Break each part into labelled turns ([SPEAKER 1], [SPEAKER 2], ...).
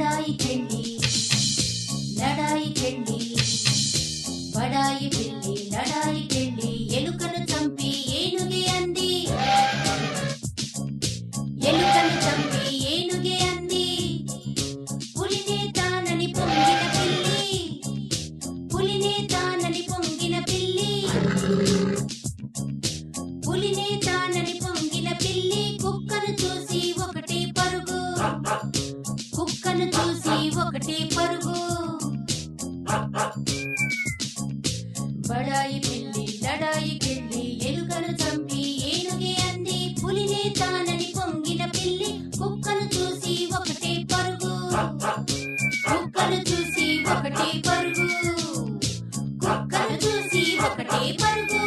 [SPEAKER 1] లడాయికెళ్ళి లడాయికెళ్ళి బడాయి పిల్లి లడాయికెళ్ళి ఎలుకను చంపి ఏనుగే అంది. ఎలుకను చంపి ఏనుగే అంది. పులినే తానని పొంగిన పిల్లి పులినే తానని పొంగిన పిల్లి. పులినే ఒకటి పరుగు. బడాయి పిల్లి లడాయి కెళ్ళి ఎలుకను చంపి ఏనుగే అంది పులినే తానని పొంగిన పిల్లి కుక్కను చూసి ఒకటే పరుగు. కుక్కను చూసి ఒకటే పరుగు. కుక్కను చూసి ఒకటే పరుగు.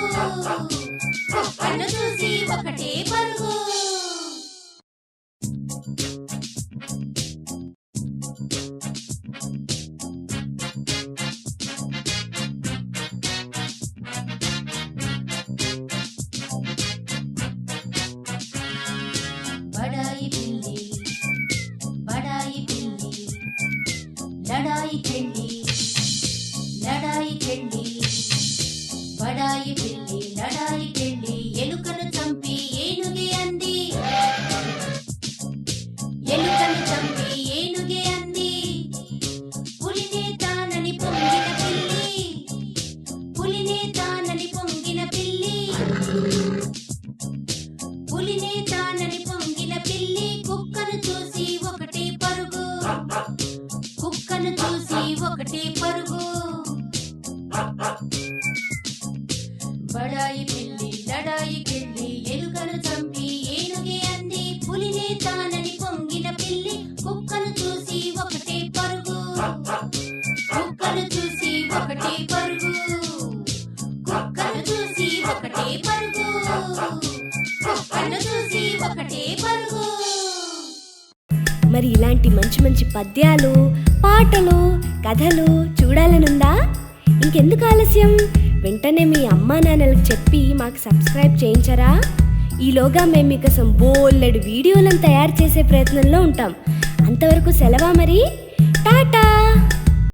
[SPEAKER 1] కుక్కను చూసి ఒకటే పరుగు. లడాయి కెళ్ళి లడాయి కెళ్ళి పరుగు. బడాయి పిల్లి లడాయి కెళ్ళి ఎలుకను చంపి ఏనుగే అంది పులినే తానని పొంగిన పిల్లి కుక్కను చూసి ఒకటే పరుగు. కుక్కను చూసి ఒకటే పరుగు. కుక్కను చూసి ఒకటే పరుగు. కుక్కను చూసి ఒకటే పరుగు.
[SPEAKER 2] మరి ఇలాంటి మంచి మంచి పద్యాలు పాటలు కథలు చూడాలనుందా? ఇంకెందుకు ఆలస్యం? వెంటనే మీ అమ్మా నాన్నలకు చెప్పి మాకు సబ్స్క్రైబ్ చేయించరా? ఈలోగా మేము మీకోసం బోల్లెడు వీడియోలను తయారు చేసే ప్రయత్నంలో ఉంటాం. అంతవరకు సెలవా మరి? టాటా!